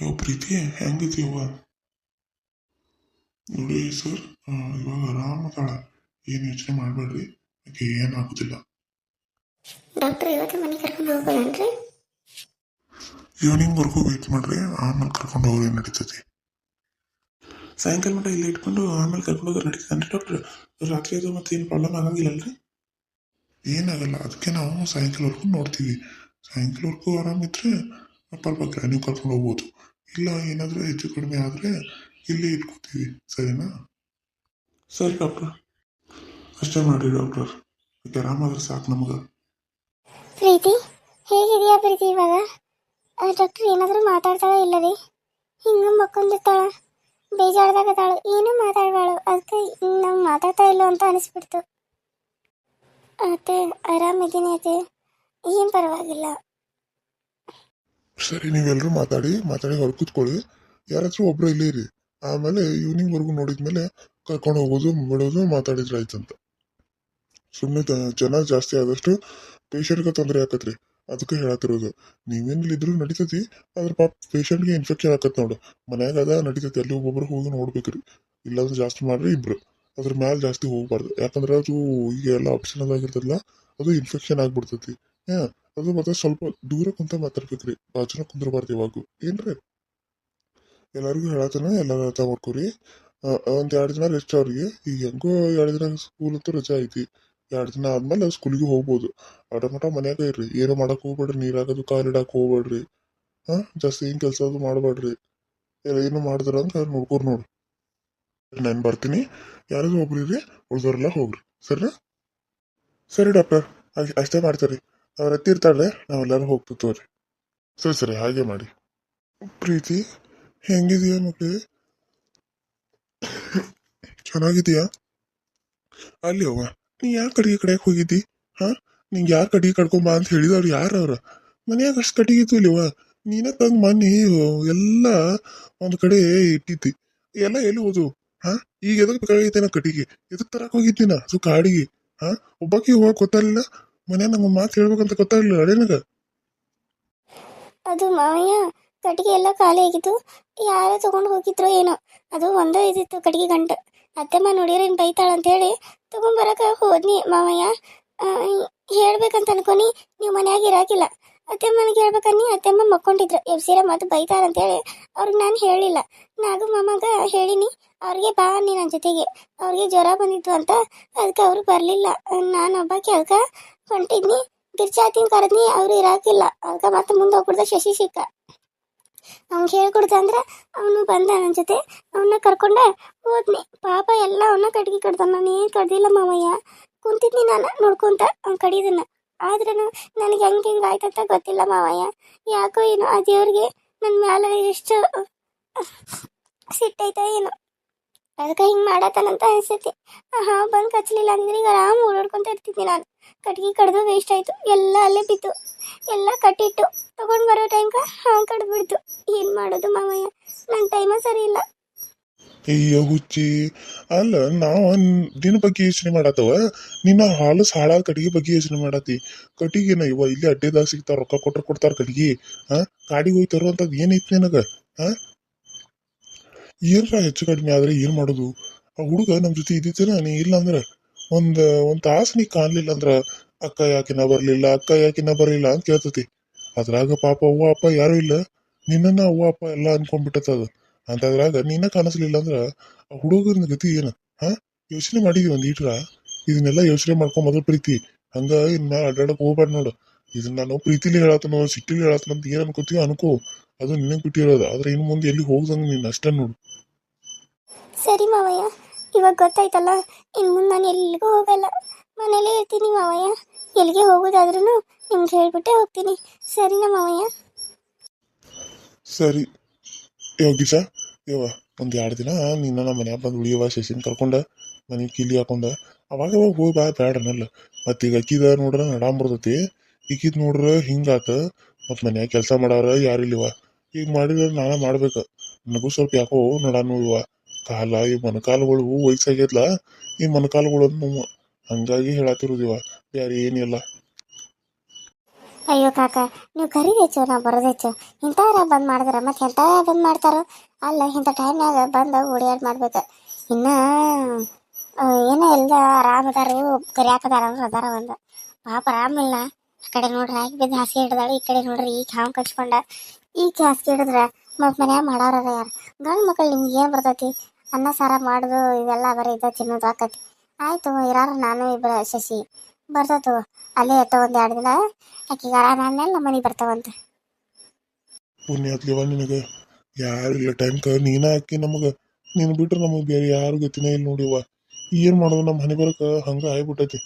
ಯಾವ ಪ್ರೀತಿ ಹೆಂಗಿದ್ದೀವ ನೋಡಿ ಸರ್ ಇವಾಗ ಇವಾಗ ಆರಾಮದಾಳ ಏನು ಯೋಚನೆ ಮಾಡಬೇಡ್ರಿ. ಆಕೆ ಏನಾಗೋದಿಲ್ಲ ಡಾಕ್ಟರ್ ಇವತ್ತು ಮನೆ ಕರ್ಕೊಂಡು ಹೋಗೋದನ್ರಿ ಈವ್ನಿಂಗ್ವರೆಗೂ ವೇಟ್ ಮಾಡ್ರಿ ಆಮೇಲೆ ಕರ್ಕೊಂಡು ಹೋಗ್ರಿ ನಡೀತೈತಿ. ಸಾಯಂಕಾಲ ಮಟ್ಟ ಇಲ್ಲಿ ಇಟ್ಕೊಂಡು ಆಮೇಲೆ ಕರ್ಕೊಂಡು ಹೋಗೋದು ನಡೀತದೆ ಡಾಕ್ಟರ್ ರಾತ್ರಿ ಅದು ಮತ್ತೆ ಏನು ಪ್ರಾಬ್ಲಮ್ ಆಗಂಗಿಲ್ಲಲ್ರಿ ಏನಾಗಲ್ಲ ಅದಕ್ಕೆ ನಾವು ಸಾಯಂಕಾಲವರೆಗೂ ನೋಡ್ತೀವಿ. ಸಾಯಂಕಾಲವರೆಗೂ ಆರಾಮಿದ್ರೆ ಪರವಾಗಿಲ್ಲ ನೀವು ಕರ್ಕೊಂಡು ಹೋಗ್ಬೋದು. ಇಲ್ಲ, ಏನಾದರೂ ಹೆಚ್ಚು ಕಡಿಮೆ ಆದರೆ ಇಲ್ಲಿ ಇಟ್ಕೋತೀವಿ, ಸರಿನಾ? ಸರಿ ಡಾಕ್ಟರ್. ಅಷ್ಟೇ ಮಾಡಿ ಡಾಕ್ಟರ್. ಆರಾಮಾದ್ರೆ ಸಾಕು ನಮಗೆ. ಪ್ರೀತಿ, ಹೇಗಿದೆಯಾ ಪ್ರೀತಿ ಇವಾಗ? ಡಾಕ್ಟರ್, ಏನಾದರೂ ಮಾತಾಡ್ತಾಳ ಇಲ್ಲ ರೀ? ಹಿಂಗೆ ಮಕ್ಕೊಂಡಿರ್ತಾಳ ಬೇಜಾರ್ದಾಗದಾಳು ಏನೂ ಮಾತಾಡಬಾಳು. ಅದಕ್ಕೆ ನಾವು ಮಾತಾಡ್ತಾ ಇಲ್ಲ ಅಂತ ಅನಿಸ್ಬಿಡ್ತು. ಅತ್ತೆ, ಆರಾಮಿದ್ದೀನಿ ಅತ್ತೆ. ಏನು ಪರವಾಗಿಲ್ಲ. ಸರಿ ನೀವೆಲ್ಲರೂ ಮಾತಾಡಿ ಮಾತಾಡಿ ಹೊರ ಕೂತ್ಕೊಳ್ಳಿ. ಯಾರಾದರೂ ಒಬ್ಬರು ಇಲ್ಲೇ ಇರಿ. ಆಮೇಲೆ ಈವ್ನಿಂಗ್ವರೆಗೂ ನೋಡಿದ್ಮೇಲೆ ಕರ್ಕೊಂಡು ಹೋಗೋದು, ಬಿಡೋದು, ಮಾತಾಡಿದ್ರೆ ಆಯ್ತಂತ. ಸುಮ್ಮನೆ ಜನ ಜಾಸ್ತಿ ಆದಷ್ಟು ಪೇಷಂಟ್ಗೆ ತೊಂದರೆ ಆಕತ್ರಿ. ಅದಕ್ಕೆ ಹೇಳತ್ತಿರೋದು. ನೀವೇನಿಲ್ಲಿದ್ರು ನಡೀತೈತಿ, ಆದ್ರೆ ಪಾಪ ಪೇಷಂಟ್ಗೆ ಇನ್ಫೆಕ್ಷನ್ ಆಕತ್ ನೋಡು. ಮನ್ಯಾಗ ಅದ, ನಡೀತೈತಿ. ಅಲ್ಲಿ ಒಬ್ಬೊಬ್ರು ಹೋಗಿ ನೋಡ್ಬೇಕ್ರಿ. ಇಲ್ಲಾಂದ್ರೆ ಜಾಸ್ತಿ ಮಾಡ್ರಿ ಇಬ್ರು. ಅದ್ರ ಮ್ಯಾಲೆ ಜಾಸ್ತಿ ಹೋಗ್ಬಾರ್ದು. ಯಾಕಂದ್ರೆ ಅದು ಈಗ ಎಲ್ಲ ಆಪ್ಷನ್ ಆಗಿರ್ತದಲ್ಲ, ಅದು ಇನ್ಫೆಕ್ಷನ್ ಆಗ್ಬಿಡ್ತೈತಿ. ಹಾ. ಅದು ಮತ್ತೆ ಸ್ವಲ್ಪ ದೂರ ಕುಂತ ಮಾತಾಡ್ಬೇಕ್ರಿ. ಬಾಜುನ ಕುಂದ್ರಬಾರ್ದು ಯಾವಾಗೂ ಏನ್ರಿ? ಎಲ್ಲರಿಗೂ ಹೇಳತ್ತನ ಎಲ್ಲರೂ ಅರ್ಥ ಮಾಡ್ಕೊರಿ. ಒಂದು ಎರಡು ದಿನ ರೆಸ್ಟ್ ಅವ್ರಿಗೆ. ಈಗ ಹೆಂಗೋ ಎರಡು ದಿನ ಸ್ಕೂಲ್ ಅಂತೂ ರಜೆ ಐತಿ. ಎರಡು ದಿನ ಆದ್ಮೇಲೆ ಸ್ಕೂಲಿಗೆ ಹೋಗ್ಬೋದು. ಅಡ ಮಟ ಮನ್ಯಾಗ ಇರ್ರಿ. ಏನು ಮಾಡಕ್ ಹೋಗ್ಬೇಡ್ರಿ. ನೀರಾಗದು ಕಾಲಿಡಾಕ್ ಹೋಗ್ಬೇಡ್ರಿ. ಹಾ? ಜಾಸ್ತಿ ಏನು ಕೆಲಸ ಅದು ಮಾಡಬೇಡ್ರಿ. ಎಲ್ಲ ಏನು ಮಾಡಿದ್ರ ಅಂತ ನೋಡ್ಕೊರ್ ನೋಡು. ನಾನು ಬರ್ತೀನಿ. ಯಾರಾದ್ರೂ ಒಬ್ರು ರೀ ಉಳ್ದವ್ರೆಲ್ಲ ಹೋಗ್ರಿ. ಸರಿನಾ? ಸರಿ ಡಾಕ್ಟರ್. ಅಷ್ಟೇ ಮಾಡ್ತಾರೆ ಅವ್ರ ಎತ್ತಿರ್ತಾಳೆ ನಾವೆಲ್ಲರೂ ಹೋಗ್ತು ತೋರಿ. ಸರಿ ಸರಿ, ಹಾಗೆ ಮಾಡಿ. ಪ್ರೀತಿ, ಹೆಂಗಿದೆಯಾ ಮಕ್ಕಳೇ ಚೆನ್ನಾಗಿದೆಯಾ? ಅಲ್ಲಿ ಹೋಗ ನೀ ಯಾಕೆ ಕಡೆಗೆ ಕಡೆಗೆ ಹೋಗಿದ್ದಿ? ಹಾ? ನಿಂಗೆ ಯಾರು ಕಡೆಗೆ ಕಡ್ಕೊಂಬ ಅಂತ ಹೇಳಿದವ್ರು ಯಾರು ಅವ್ರ? ಮನ್ಯಾಗ ಅಷ್ಟು ಇತ್ತು ಇಲ್ಲಿವ ನೀನ ತಂದು ಮನೆ ಎಲ್ಲ ಒಂದು ಕಡೆ ಇಟ್ಟಿದ್ದಿ. ಎಲ್ಲ ಎಲ್ಲಿ ಹೋದು ಹಾ? ಈಗ ಎದಕ್ಕೆ ಬೇಕಾಗೈತೆ ನಾ ಕಟ್ಟಿಗೆ ಎದಕ್ಕೆ ತರಕ್ಕೆ ಹೋಗಿದ್ದೀನ ಅದು ಕಾಡಿಗೆ. ಹಾ? ಒಬ್ಬಾಕಿ ಹೋಗಕ್ ಗೊತ್ತಾಗಲಿಲ್ಲ? ಮನ್ಯಾಗ ನಂಗೆ ಮಾತು ಹೇಳ್ಬೇಕಂತ ಗೊತ್ತಾಗಲಿಲ್ಲ ಅದು ಮಾವಯ್ಯ, ಕಟ್ಟಿಗೆ ಎಲ್ಲ ಖಾಲಿ ಆಗಿತ್ತು ಯಾರೋ ತಗೊಂಡು ಹೋಗಿದ್ರು ಏನೋ. ಅದು ಒಂದೇ ಇದಿತ್ತು ಕಟ್ಟಿಗೆ ಗಂಟು. ಅತ್ತೆಮ್ಮ ನೋಡಿದ್ರೆ ಏನು ಬೈತಾಳ ಅಂತೇಳಿ ತೊಗೊಂಬರಕ್ಕೆ ಹೋದ್ನಿ ಮಾವಯ್ಯ. ಹೇಳ್ಬೇಕಂತ ಅನ್ಕೊನಿ ನೀವು ಮನ್ಯಾಗ ಇರಾಕಿಲ್ಲ. ಅತ್ತೆಮ್ಮನಿಗೆ ಹೇಳ್ಬೇಕನ್ನಿ, ಅತ್ತೆಮ್ಮ ಮಕ್ಕೊಂಡಿದ್ರು. ಎಬ್ಸಿರ ಮತ್ತು ಬೈತಾರ ಅಂತೇಳಿ ಅವ್ರಿಗೆ ನಾನು ಹೇಳಿಲ್ಲ. ನಾಗು ಮಾಮಗ ಹೇಳಿನಿ, ಅವ್ರಿಗೆ ಬಾ ನೀ ನನ್ನ ಜೊತೆಗೆ. ಅವ್ರಿಗೆ ಜ್ವರ ಬಂದಿತ್ತು ಅಂತ ಅದಕ್ಕೆ ಅವರು ಬರಲಿಲ್ಲ. ನಾನು ಒಬ್ಬಾಕಿ ಅದಕ್ಕೆ ಹೊಂಟಿದ್ನಿ. ಗಿರ್ಜಾತಿನ ಕರೆದ್ನಿ, ಅವ್ರು ಇರಾಕಿಲ್ಲ. ಅದಕ್ಕೆ ಮತ್ತೆ ಮುಂದೆ ಹೋಗ್ಬಿಡ್ದ ಶಶಿ ಸಿಕ್ಕ ಅವ್ನಿಗೆ ಹೇಳ್ಕೊಡ್ದ ಅಂದ್ರೆ ಅವನು ಬಂದ ನನ್ನ ಜೊತೆ. ಅವನ್ನ ಕರ್ಕೊಂಡೆ ಹೋದ್ನಿ. ಪಾಪ ಎಲ್ಲ ಅವನ್ನ ಕಟ್ಗೆ ಕಡ್ದ ನಾನು ಏನು ಕಡ್ದಿಲ್ಲ ಮಾವಯ್ಯ. ಕುಂತಿದ್ನಿ ನಾನು, ನೋಡ್ಕೊಂತ ಅವ್ನು ಕಡಿದನ್ನ ಆದ್ರೂ ನನಗೆ ಹೆಂಗೆ ಹಿಂಗೆ ಆಯ್ತಂತ ಗೊತ್ತಿಲ್ಲ ಮಾವಯ್ಯ. ಯಾಕೋ ಏನೋ ಆ ದೇವ್ರಿಗೆ ನನ್ನ ಮ್ಯಾಲ ಎಷ್ಟು ಸಿಟ್ಟೈತ ಏನೋ. ಅದಕ್ಕೆ ಹಿಂಗೆ ಮಾಡತ್ತಾನಂತ ಅನ್ಸೈತಿ ಹಾಂ ಬಂದು ಕಚ್ಚಲಿಲ್ಲ ಅಂದ್ರೆ ಈಗ ಆರಾಮ್ ಓಡಾಡ್ಕೊಂತ ಇರ್ತಿದ್ದೆ ನಾನು. ಕಟ್ಗೆ ಕಡ್ದು ವೇಸ್ಟ್ ಆಯ್ತು. ಎಲ್ಲ ಅಲ್ಲೇ ಬಿತ್ತು. ಎಲ್ಲ ಕಟ್ಟಿಟ್ಟು ತಗೊಂಡು ಬರೋ ಟೈಮ್ಗೆ ಹಾಂ ಕಡ್ದು ಬಿಡ್ತು ಏನು ಮಾಡೋದು ಮಾಮಯ್ಯ ನನ್ನ ಟೈಮ ಸರಿ ಇಲ್ಲ. ಅಯ್ಯೋ ಹುಚ್ಚಿ ಅಲ್ಲ, ನಾವು ದಿನ ಬಗ್ಗೆ ಯೋಚನೆ ಮಾಡತ್ತವ? ನಿನ್ನ ಹಾಲು ಸಾಳಾದ ಕಟ್ಟಿಗೆ ಬಗ್ಗೆ ಯೋಚನೆ ಮಾಡತ್ತಿ. ಕಟ್ಟಿಗೆನ ಇವ ಇಲ್ಲಿ ಅಡ್ಡೆದಾಗ ಸಿಗ್ತಾವ, ರೊಕ್ಕ ಕೊಟ್ರ ಕೊಡ್ತಾರ ಕಟ್ಟಿಗೆ ಹಾ ಕಾಡಿಗೆ ಹೋಗಿ ತರುವಂತದ್ ಏನೈತಿ ನಿನಗ? ಹಾ ಏನ್ರ ಹೆಚ್ಚು ಕಡಿಮೆ ಆದ್ರೆ ಏನು ಮಾಡೋದು? ಆ ಹುಡುಗ ನಮ್ಮ ಜೊತೆ ಇದ್ದಿತ್ತೇನ ನೀ ಇಲ್ಲ ಅಂದ್ರೆ ಒಂದು, ಒಂದ್ ತಾಸು ನೀ ಕಾಣಲಿಲ್ಲ ಅಂದ್ರೆ ಅಕ್ಕ ಯಾಕಿನ ಬರಲಿಲ್ಲ, ಅಕ್ಕ ಯಾಕಿನ ಬರಲಿಲ್ಲ ಅಂತ ಕೇಳ್ತತಿ. ಅದ್ರಾಗ ಪಾಪ ಅವ್ವ, ಅಪ್ಪ ಯಾರು ಇಲ್ಲ. ನಿನ್ನನ್ನ ಅವ್ವ, ಅಪ್ಪ ಎಲ್ಲ ಅನ್ಕೊಂಡ್ಬಿಟ್ಟದ ಅಂತದ್ರಾಗ ನಿನ್ನ ಕಾಣಿಸ್ಲಿಲ್ಲ ಅಂದ್ರೆ ಆ ಹುಡುಗನ ಗತಿ ಏನು? ಹಾ? ಯೋಚನೆ ಮಾಡಿದ್ವಿ ಒಂದು ಈಟ್ರ? ಇದನ್ನೆಲ್ಲ ಯೋಚನೆ ಮಾಡ್ಕೊಂಡ್ ಮೊದಲು ಪ್ರೀತಿ. ಹಂಗ ಇನ್ ಮ್ಯಾಲ ಅಡ್ಡಾಡಕ್ ಹೋಗ್ಬೇಡ ನೋಡು. ಇದನ್ನ ನಾನು ಪ್ರೀತಿಲಿ ಹೇಳತ್ತನೋ ಸಿಟ್ಟಿಲಿ ಹೇಳತ್ತನ ಅಂತ ಏನ್ ಅನ್ಕೋತೀವಿ ಅನ್ಕೋ. ಅದು ನಿನ್ನ ಬಿಟ್ಟಿರೋದು. ಆದ್ರೆ ಇನ್ ಮುಂದೆ ಎಲ್ಲಿ ಹೋಗ್ದಂಗ ನೀನ್ ಅಷ್ಟೇ ನೋಡು. ಸರಿ ಮಾವಯ್ಯ. ಇವಾಗ ಗೊತ್ತಾಯ್ತಲ್ಲ ಇನ್ನು ಮುಂದೆ ನಾನು ಎಲ್ಲಿಗೂ ಹೋಗಲ್ಲ. ಮನೇಲೇ ಇರ್ತೀನಿ ಮಾವಯ್ಯ. ಎಲ್ಲಿಗೆ ಹೋಗೋದಾದ್ರೂ ನಿಮ್ಗೆ ಹೇಳ್ಬಿಟ್ಟೆ ಹೋಗ್ತೀನಿ. ಸರಿನಾ ಮಾವಯ್ಯ? ಸರಿ. ಯೋಗಿಸ ಯವ್ವ, ಒಂದು ಎರಡು ದಿನ ನಿನ್ನ ನಮ್ಮ ಮನ್ಯಾಗ ಬಂದು ಉಳಿಯವ ಶಶಿನ ಕರ್ಕೊಂಡ, ಮನೆ ಕಿಲಿ ಹಾಕೊಂಡ. ಅವಾಗ ಅವಾಗ ಹೋಗಿ ಬಾ, ಬ್ಯಾಡ ಅನ್ನಲ್ಲ. ಈಗ ಅಕ್ಕಿದ ನೋಡ್ರ ನಡಾಮ್ ಬರ್ತೈತಿ. ಈಗಿದ್ ನೋಡ್ರ ಹಿಂಗಾತ ಮತ್ತೆ ಮನ್ಯಾಗ ಕೆಲಸ ಮಾಡವ್ರ ಯಾರಿಲ್ಲಿವ ಈಗ ಮಾಡಿದ್ರೆ ನಾನ ಮಾಡ್ಬೇಕ. ನನಗೂ ಸ್ವಲ್ಪ ಯಾಕೋ ನಡಾನು ಇವ. ಕಾಲ ಈ ಮೊಣಕಾಲುಗಳು ವಯಸ್ಸಾಗ್ಯದ್ಲ, ಈ ಮೊಣಕಾಲುಗಳು ಹಂಗಾಗಿ ಹೇಳತ್ತಿರೋದಿವ ಬ್ಯಾರೆ ಏನಿಲ್ಲ. ಅಯ್ಯೋ ಕಾಕ ನೀವು ಕರೀದೆಚ್ಚು ನಾವು ಬರೋದೆಚ್ಚು ಇಂಥವ್ರ ಬಂದ್ ಮಾಡಿದ್ರ ಮತ್ತೆ ಎಂಥವ್ರ ಬಂದ್ ಮಾಡ್ತಾರೋ? ಅಲ್ಲ, ಇಂಥ ಟೈಮ್ನಾಗ ಬಂದು ಓಡಾಡ್ ಮಾಡ್ಬೇಕು. ಇನ್ನ ಏನ ಏನೋ ಎಲ್ಲ ಆರಾಮದಾರು ಕರಿಯಾಕದಾರ ಅವ್ರು ಅದಾರ ಒಂದು. ಪಾಪ ಆರಾಮಿಲ್ಲ ಆ ಕಡೆ ನೋಡ್ರಿ ಆಗಿ ಬಿದ್ದು ಹಾಸಿಗೆ ಹಿಡ್ದಾಳು, ಈ ಕಡೆ ನೋಡ್ರಿ ಈಗ ಹಾವು ಕಚ್ಕೊಂಡ ಈಗ ಹಾಸಿಗೆ ಹಿಡಿದ್ರ ಮತ್ ಮನ್ಯಾಗ ಮಾಡೋರ ಯಾರು? ಗಂಡ್ ಮಕ್ಕಳು ನಿಮ್ಗೆ ಏನು ಬರ್ತೈತಿ? ಅನ್ನ, ಸಾರ, ಮಾಡೋದು, ಇವೆಲ್ಲ ಬರೀ ಇದ ತಿನ್ನೋದು ಆಕತಿ. ಆಯ್ತು, ಇರಾರ, ನಾನು ಇಬ್ಬರ ಶಶಿ. ಬರ್ತತು. ಅಲ್ಲೇ ಎತ್ತ ಒಂದ್ ಎರಡು ದಿನ, ಆಕಿಗೆ ಆರಾಮ ಆದ್ಮೇಲೆ ನಮ್ಮ ಮನೆಗೆ ಬರ್ತಾವಂತ. ಪುಣ್ಯ ಆತ್ಲಿವ ನಿನಗೆ. ಯಾರು ಇಲ್ಲ ಟೈಮ್ಕ, ನೀನ ಹಾಕಿ ನಮಗೆ. ನೀನು ಬಿಟ್ರೆ ನಮಗೆ ಬೇರೆ ಯಾರು ಗೊತ್ತಿನೇ ಇಲ್ಲ ನೋಡಿವ ಏನು ಮಾಡೋದು ನಮ್ಮ ಮನೆ ಬರಕ? ಹಂಗ ಆಗ್ಬಿಟ್ಟೈತಿ.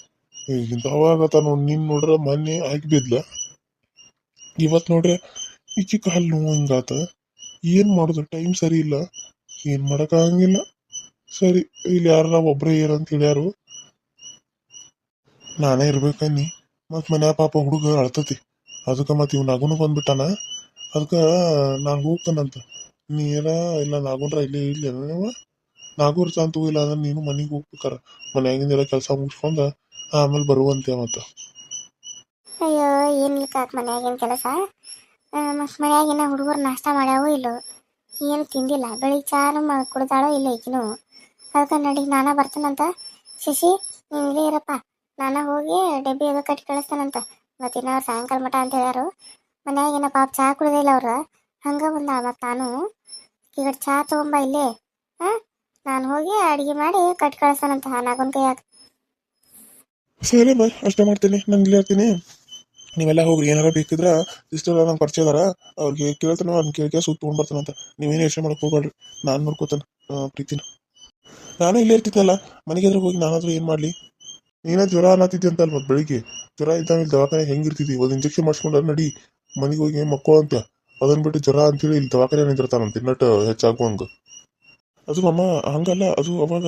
ಅವಾಗ ನೋಡಿ, ನೀನು ನೋಡ್ರೆ ಮೊನ್ನೆ ಆಗಿ ಬಿದ್ಲ. ಇವತ್ತು ನೋಡ್ರೆ ಈಚಿ ಕಾಲು ನೋವು ಹಿಂಗಾತ. ಏನು ಮಾಡೋದು? ಟೈಮ್ ಸರಿ ಇಲ್ಲ. ಏನು ಮಾಡೋಕ್ಕಾಗಂಗಿಲ್ಲ ಸರಿ, ಇಲ್ಲಿ ಯಾರ ಒಬ್ಬರೇ ಅಂತ ಹೇಳ್ಯಾರು. ನಾನೇ ಇರ್ಬೇಕನ್ನಿ ಮತ್ತು ಮನ್ಯಾಗ ಪಾಪ ಹುಡುಗ ಅಳ್ತತಿ. ಅದಕ್ಕೆ ಮತ್ತೆ ಇವ್ ನಗುನು ಬಂದ್ಬಿಟ್ಟಾನ. ಅದಕ್ಕೆ ನಾನು ಹೋಗ್ತಾನಂತ. ನೀರ ಇಲ್ಲ ನಾಗುನ್ರ ಇಲ್ಲಿ ಇಲ್ಲಿ ಅವ ನಾಗೂರ್ ಅಂತ ಇಲ್ಲ ಅಂದ್ರೆ ನೀನು ಮನೆಗೆ ಹೋಗ್ಬೇಕಾರ. ಮನ್ಯಾಗಿಂದೆಲ್ಲ ಕೆಲಸ ಮುಗಿಸ್ಕೊಂಡ ಆಮೇಲೆ ಬರುವಂತೆ ಮತ್ತ. ಅಯ್ಯೋ ಏನಿಲ್ಲ ಮನ್ಯಾಗೇನು ಕೆಲಸ? ಮನ್ಯಾಗಿನ ಹುಡುಗರು ನಾಷ್ಟ ಮಾಡ್ಯಾವೋ ಇಲ್ಲೋ? ಏನು ತಿಂದಿಲ್ಲ. ಬೆಳಿ ಚಾರು ಮ ಕುಡ್ದಾಳೋ ಇಲ್ಲ ಈಗಿನು ಅದಕ್ಕೆ ನಡಿ, ನಾನ ಬರ್ತಾನಂತ. ಶಶಿ ನಿಮಗೆ ಇರಪ್ಪ. ನಾನ ಹೋಗಿ ಡಬ್ಬಿ ಅದು ಕಟ್ಟಿ ಕಳಿಸ್ತಾನಂತ. ಮತ್ತಿನ ಅವ್ರು ಸಾಯಂಕಾಲ ಮಠ ಅಂತ ಹೇಳ್ಯಾರು. ಮನ್ಯಾಗಿನ ಪಾಪ ಚಹಾ ಕುಡ್ದಿಲ್ಲ ಅವ್ರು. ಹಂಗ ಬಂದ ಮತ್ತು ನಾನು ಈಗ ಚಹಾ ತಗೊಂಬ ಇಲ್ಲೇ. ಹಾಂ? ನಾನು ಹೋಗಿ ಅಡುಗೆ ಮಾಡಿ ಕಟ್ಟಿ ಕಳಿಸ್ತಾನಂತ. ನಾಗೊಂದು ಕೈಯಾಗ. ಸರಿ ಬಾಯ್ ಅಷ್ಟೇ ಮಾಡ್ತೀನಿ. ನಂಗೆ ಹೇಳ್ತೀನಿ ನೀವೆಲ್ಲ ಹೋಗ್ರಿ, ಏನಾರ ಬೇಕಿದ್ರೆ ಸಿಸ್ಟರ್ ನಂಗೆ ಪರಿಚಯ ಅದಾರ. ಅವ್ರಿಗೆ ಕೇಳ್ತಾನೆ ಅವ್ರನ್ನ ಕೇಳ್ಕೆ ತೊಗೊಂಡ್ ಬರ್ತಾನಂತ ನೀವೇನು ಯೋಚನೆ ಮಾಡಕ್ ಹೋಗ್ಬೇಡ್ರಿ. ನಾನು ನೋಡ್ಕೋತಾನೆ ಪ್ರೀತಿನ. ನಾನು ಇಲ್ಲೇ ಇರ್ತಿದ್ನಲ್ಲ, ಮನೆಗೆ ಎದುರು ಹೋಗಿ ನಾನಾದ್ರೂ ಏನು ಮಾಡಲಿ? ನೀನೇ ಜ್ವರ ಅನ್ನತ್ತಿದ್ದೆ ಅಂತ ಮತ್ತೆ ಬೆಳಿಗ್ಗೆ? ಜ್ವರ ಇದ್ದಾಗ ದವಾಖಾನೆ ಹೆಂಗಿರ್ತಿದ್ವಿ ಒಂದು ಇಂಜೆಕ್ಷನ್ ಮಾಡಿಸ್ಕೊಂಡ್ರೆ ನಡಿ. ಮನೆಗೆ ಹೋಗಿ ಮಕ್ಕಳು ಅಂತ. ಅದನ್ನ ಬಿಟ್ಟು ಜ್ವರ ಅಂತೇಳಿ ಇಲ್ಲಿ ದವಾಖಾನೆ ನಿಂದಿರ್ತಾನಂತ ಇನ್ನಟ್ಟು ಹೆಚ್ಚಾಗುವಂಗ. ಅದು ಅಮ್ಮ ಹಂಗಲ್ಲ, ಅದು ಅವಾಗ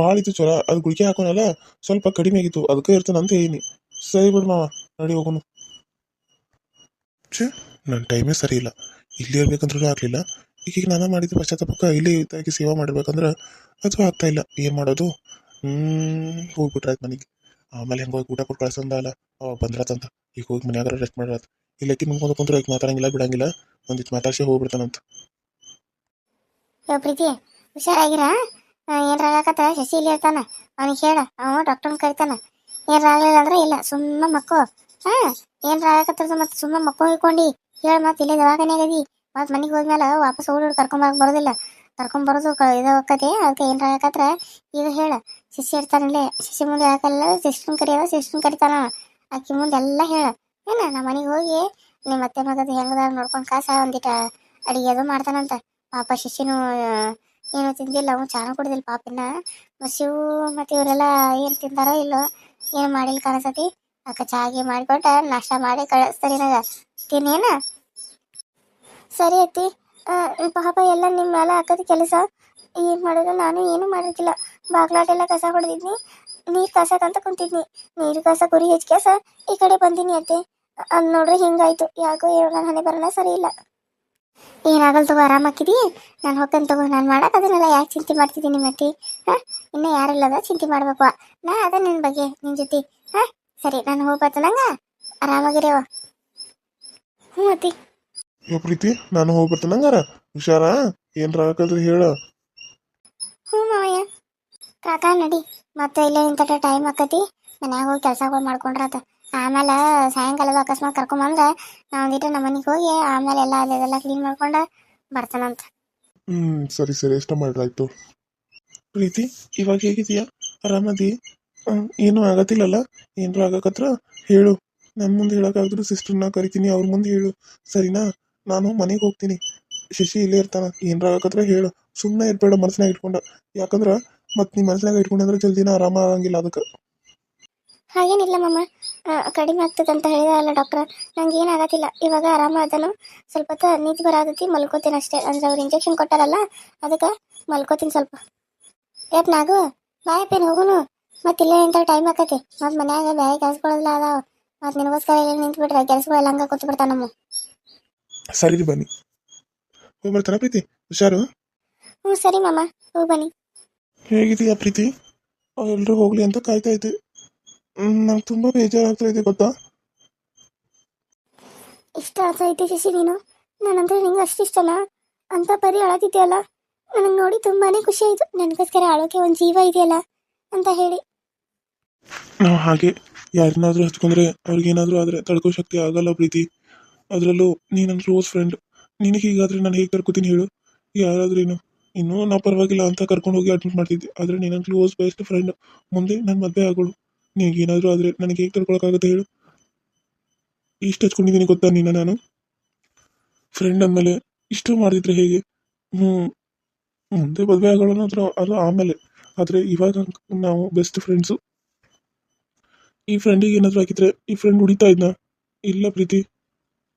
ಭಾಳ ಇತ್ತು ಜ್ವರ. ಅದು ಗುಳಿಗೆ ಹಾಕೋನಲ್ಲ, ಸ್ವಲ್ಪ ಕಡಿಮೆ ಆಗಿತ್ತು. ಅದಕ್ಕೆ ಇರ್ತಾನಂತ ಏನಿ ಸರಿ ಬಿಡು ಮಾವ ನಡಿ ಹೋಗೋನು. ಛೇ ನನ್ನ ಟೈಮೇ ಸರಿ ಇಲ್ಲ. ಇಲ್ಲಿ ಇರಬೇಕಂದ್ರೂ ಆಗಲಿಲ್ಲ. ಈಗ ನಾನು ಮಾಡಿದ ಪಶ್ಚಾತ್ತಾಪಕ್ಕೆ ಇಲ್ಲಿ ಇದಾಗಿ ಸೇವಾ ಮಾಡ್ಬೇಕಂದ್ರೆ ಅದು ಆಗ್ತಾ ಇಲ್ಲ. ಏನು ಮಾಡೋದು? ಹ್ಞೂ ಹೋಗ್ಬಿಟ್ರಾಯ್ತು ಮನೆಗೆ. ಆಮೇಲೆ ಹೆಂಗೆ ಹೋಗಿ ಊಟ ಕೊಟ್ಟು ಕಳ್ಸಂದಲ್ಲ ಅವಾಗ ಬಂದ್ರಾತಂತ ಈಗ ಹೋಗಿ ಮನ್ಯಾಗ ರೆಸ್ಟ್ ಮಾಡ್ರಾತ್ ಇಲ್ಲಕ್ಕಿ ನಿಮ್ಗೆ ಕುಂತ್ರು ಈಗ ಮಾತಾಡಂಗಿಲ್ಲ, ಬಿಡಂಗಿಲ್ಲ. ಒಂದಿಷ್ಟು ಮಾತಾಡ್ಸಿ ಹೋಗ್ಬಿಡ್ತಾನಂತ ಪ್ರೀತಿ, ಹುಷಾರಾಗಿರ? ಏನ್ರ ಆಗಕತ್ತ? ಶಶಿ ಇಲ್ಲಿ ಇರ್ತಾನ. ಅವನಿಗೆ ಹೇಳ. ಅವ ಡಾಕ್ಟರ್ನ ಕರಿತಾನ. ಏನ್ರ ರಾಗಲಿಲ್ಲ ಅಂದ್ರೆ ಇಲ್ಲ. ಸುಮ್ಮನೆ ಮಕ್ಕಳು ಹಾ? ಏನ್ರ ಆಗಕತ್ತಿರ್ತ ಮತ್ತೆ ಸುಮ್ಮನೆ ಮಕ್ಕಳು ಹಿಡ್ಕೊಂಡು? ಹೇಳ ಮತ್ತೆ ಇಲ್ಲೇ ದವಾಖಾನೆ ಆಗದಿ ಮತ್ತೆ ಮನೆಗೆ ಹೋದ್ಮೇಲೆ ವಾಪಸ್ ಓಡಿ ಕರ್ಕೊಂಬರಕ್ ಬರೋದಿಲ್ಲ. ಕರ್ಕೊಂಡ್ ಬರೋದು ಕ- ಇದು ಹೋಗತ್ತೆ ಅದಕ್ಕೆ ಏನ್ರ ಆಗಕತ್ರ ಈಗ ಹೇಳ. ಶಿಶಿ ಇರ್ತಾನಲ್ಲೇ. ಶಿಶಿ ಮುಂದೆ ಹಾಕಲ್ಲ ಸಿಸ್ಟರ್ನ ಕರಿಯೋದ? ಸಿಸ್ಟರ್ನ ಕರಿತಾನ? ಆಕಿ ಮುಂದೆ ಎಲ್ಲ ಹೇಳ. ಏನ ನಮ್ಮ ಮನೆಗೆ ಹೋಗಿ ನಿಮ್ಮ ಅತ್ತೆ ಮಗದ ಹೆಂಗದಾರ ನೋಡ್ಕೊಂಡು ಕಾಸ ಒಂದಿಟ ಅಡಿಗೆ ಅದು ಮಾಡ್ತಾನಂತ. ಪಾಪ ಶಿಶಿನೂ ಏನು ತಿಂದಿಲ್ಲ. ಅವ್ನು ಚಾನು ಕುಡ್ದಿಲ್ಲ ಪಾಪಿನ ಶಿವು, ಮತ್ತು ಇವರೆಲ್ಲ ಏನು ತಿಂತಾರೋ ಇಲ್ಲೋ, ಏನು ಮಾಡಿಲ್ಲ ಕಾಣಿಸತಿ ಅಕ್ಕ ಚಾಗಿ ಮಾಡಿಕೊಟ್ಟ ನಾಷ್ಟ ಮಾಡಿ ಕಳಿಸ್ತಾರೆ ನನಗ. ತಿನ್ನೇನ? ಸರಿ ಅತ್ತಿ. ಪಾಪ ಎಲ್ಲ ನಿಮ್ಮ ಮೇಲೆ ಹಾಕೋದು ಕೆಲಸ. ಏನು ಮಾಡೋದು? ನಾನು ಏನು ಮಾಡಿರ್ಕಿಲ್ಲ ಬಾಗ್ಲಾಟೆಲ್ಲ ಕಸ ಹೊಡೆದಿದ್ನಿ. ನೀರು ಕಸಕ್ಕಂತ ಕುಂತಿದ್ನಿ. ನೀರು ಕಸ, ಕುರಿ ಹೆಚ್ಚ್ಕ್ಯಾಸ ಈ ಕಡೆ ಬಂದಿನಿ ಅತ್ತೆ. ಅದು ನೋಡ್ರಿ ಹಿಂಗಾಯ್ತು. ಯಾಕೋ ನನ್ನ ಹಣೆ ಬರೋಣ ಸರಿ ಇಲ್ಲ. ಏನಾಗಲ್ ತಗೋ ಆರಾಮಾಕಿದಿ ನಾನು ಹೋಗ್ತೇನೆ ತಗೋ, ನಾನು ಮಾಡಕ್ ಅದನ್ನೆಲ್ಲ ಯಾಕೆ ಚಿಂತೆ ಮಾಡ್ತಿದ್ದೀನಿ ಮತ್ತೆ? ಹಾ? ಇನ್ನ ಯಾರಿಲ್ಲದ ಚಿಂತೆ ಮಾಡ್ಬೇಕು. ನಾ ಅದ ನಿನ್ ಬಗ್ಗೆ, ನಿನ್ ಜೊತೆ. ಸರಿ ನಾನು ಹೋಗ್ಬರ್ತ ನಂಗ ಆರಾಮಾಗಿರೇವ ಹ್ಞೂ ಅತ್ತಿ. ಯೋ ಪ್ರೀತಿ ನಾನು ಹೋಗ್ಬರ್ತೀನಿ ಹಂಗಾರ? ಹುಷಾರ? ಏನ್ರ ಆಗಲ್ರಿ ಹೇಳ. ಹ್ಞೂ ಮಾವಯ್ಯ. ಕಾಕ ನಡಿ. ಮತ್ತೆ ಇಲ್ಲೇ ನಿಂತ ಟೈಮ್ ಆಕತಿ. ಮನ್ಯಾಗ ಹೋಗಿ ಕೆಲಸಗಳು ಮಾಡ್ಕೊಂಡ್ರಾತ. ಆಮೇಲೆ ಸಾಯಂಕಾಲದ ಅಕಸ್ಮಾತ್ ಕರ್ಕೊಂಬಂದ್ರೆ ನಾವು ಒಂದಿಟ್ಟು ನಮ್ಮ ಮನೆಗೆ ಹೋಗಿ ಆಮೇಲೆ ಎಲ್ಲ ಅಲ್ಲೆಲ್ಲ ಕ್ಲೀನ್ ಮಾಡ್ಕೊಂಡ ಬರ್ತಾನಂತ. ಹ್ಮ್ ಸರಿ ಸರಿ ಇಷ್ಟ ಮಾಡ್ರಾಯ್ತು ಪ್ರೀತಿ ಇವಾಗ ಹೇಗಿದೀಯಾ ಆರಾಮದಿ? ಏನೂ ಆಗತಿಲ್ಲಲ್ಲ ಏನ್ರ ಆಗಕತ್ರ ಹೇಳು. ನನ್ನ ಮುಂದೆ ಹೇಳೋಕ್ಕಾದ್ರೂ ಸಿಸ್ಟರ್ನ ಕರಿತೀನಿ, ಅವ್ರ ಮುಂದೆ ಹೇಳು. ಸರಿನಾ? ನಾನು ಮನೆಗೆ ಹೋಗ್ತೀನಿ. ಶಶಿ ಇಲ್ಲೇ ಇರ್ತಾನ. ಏನರ ಆಗಕತ್ರ ಹೇಳು. ಸುಮ್ಮನೆ ಇರ್ಬೇಡ ಮನಸ್ಸಿನಾಗ ಇಟ್ಕೊಂಡ. ಯಾಕಂದ್ರೆ ಮತ್ತೆ ನೀ ಮನಸ್ಸಿನಾಗ ಇಟ್ಕೊಂಡ್ರೆ ಜಲ್ದಿನ ಆರಾಮ ಆಗಂಗಿಲ್ಲ ಅದಕ್ಕೆ. ಹಾಗೇನಿಲ್ಲ ಮಮ್ಮ ಕಡಿಮೆ ಆಗ್ತದೆ ಅಂತ ಹೇಳಿದಲ್ಲ ಡಾಕ್ಟರ್ ನಂಗೆ ಏನಾಗತ್ತಿಲ್ಲ ಇವಾಗ ಆರಾಮ ಅದನು. ಸ್ವಲ್ಪ ಹೊತ್ತು ಬರಾದತಿ, ಮಲ್ಕೋತೀನಿ ಅಷ್ಟೇ. ಅಂದ್ರೆ ಅವ್ರು ಇಂಜೆಕ್ಷನ್ ಕೊಟ್ಟಾರಲ್ಲ, ಅದಕ್ಕೆ ಮಲ್ಕೋತೀನಿ ಸ್ವಲ್ಪ. ಯಾಕೆ ನಾಗು ಬಾಯಪ್ಪೇನು ಹೋಗುನು? ಮತ್ತೆ ಇಲ್ಲೇ ಟೈಮ್ ಆಕತಿ. ಮತ್ತೆ ಮನ್ಯಾಗ ಬೇರೆ ಕೆಲ್ಸಗಳೆಲ್ಲ ಅದಾವ. ಮತ್ತೆ ನಿನಗೋಸ್ಕರ ಇಲ್ಲಿ ನಿಂತು ಬಿಟ್ರೆ ಕೆಲಸಗಳೆಲ್ಲ ಹಂಗ ಕೂತ್ ಬಿಡ್ತಾವ ನಮ್ಮ. ಸರಿ ಬನ್ನಿ. ಹೋಗಿ ಬರ್ತಾನ ಪ್ರೀತಿ? ಹುಷಾರು? ಹ್ಞೂ ಸರಿ ಮಾಮ. ಹೋಗಿ ಬನ್ನಿ. ಹೇಗಿದೆಯಾ ಪ್ರೀತಿ? ಎಲ್ಲರೂ ಹೋಗ್ಲಿ ಅಂತ ಕಾಯ್ತಾ ಇದ್ದೆ. ನಂಗೆ ತುಂಬಾ ಬೇಜಾರಾಗ್ತಾ ಇದೆ ಗೊತ್ತಾ? ಇಷ್ಟ ಆಸೆ ಐತೆ ಶಶಿ ನೀನು? ನಾನಂದ್ರೆ ನಿಂಗೆ ಅಷ್ಟು ಇಷ್ಟನಾ? ಅಂತ ಪರಿ ಅಳತಿದ್ಯಲ್ಲ ನನಗೆ ನೋಡಿ ತುಂಬಾನೇ ಖುಷಿ ಆಯಿತು. ನನಗೋಸ್ಕರ ಅಳೋಕೆ ಒಂದು ಜೀವ ಇದೆಯಲ್ಲ? ಅಂತ ಹೇಳಿ. ನಾವು ಹಾಗೆ ಯಾರನ್ನಾದ್ರೂ ಹಚ್ಕೊಂಡ್ರೆ ಅವ್ರಿಗೇನಾದರೂ ಆದರೆ ತಡ್ಕೋ ಶಕ್ತಿ ಆಗಲ್ಲ ಪ್ರೀತಿ. ಅದರಲ್ಲೂ ನೀನು ನನ್ನ ಕ್ಲೋಸ್ ಫ್ರೆಂಡ್ ನಿನಗೆ ಹೀಗಾದ್ರೆ ನಾನು ಹೇಗೆ ಕರ್ಕೋತೀನಿ ಹೇಳು? ಯಾರಾದ್ರೇನು? ಇನ್ನೂ ನಾ ಪರವಾಗಿಲ್ಲ ಅಂತ ಕರ್ಕೊಂಡು ಹೋಗಿ ಅಡ್ಮಿಟ್ ಮಾಡ್ತಿದ್ದೆ. ಆದರೆ ನೀನು ಕ್ಲೋಸ್ ಬೆಸ್ಟ್ ಫ್ರೆಂಡ್ ಮುಂದೆ ನನ್ನ ಮದುವೆ ಆಗೋಳು. ನಿನಗೇನಾದರೂ ಆದರೆ ನನಗೆ ಹೇಗೆ ತಡ್ಕೊಳಕ್ಕಾಗುತ್ತೆ ಹೇಳು? ಇಷ್ಟು ಹಚ್ಕೊಂಡಿದ್ದೀನಿ ಗೊತ್ತಾ ನಿನ್ನ ನಾನು? ಫ್ರೆಂಡ್ ಅಂದಮೇಲೆ ಇಷ್ಟು ಮಾಡಿದ್ರೆ ಹೇಗೆ? ಹ್ಞೂ ಮುಂದೆ ಮದುವೆ ಆಗೋಣ ಅನ್ನೋದ್ರ ಅದು ಆಮೇಲೆ. ಆದರೆ ಇವಾಗ ನಾವು ಬೆಸ್ಟ್ ಫ್ರೆಂಡ್ಸು ಈ ಫ್ರೆಂಡಿಗೆ ಏನಾದರೂ ಹಾಕಿದ್ರೆ ಈ ಫ್ರೆಂಡ್ ಹೊಡಿತಾ ಇದ್ನ? ಇಲ್ಲ ಪ್ರೀತಿ.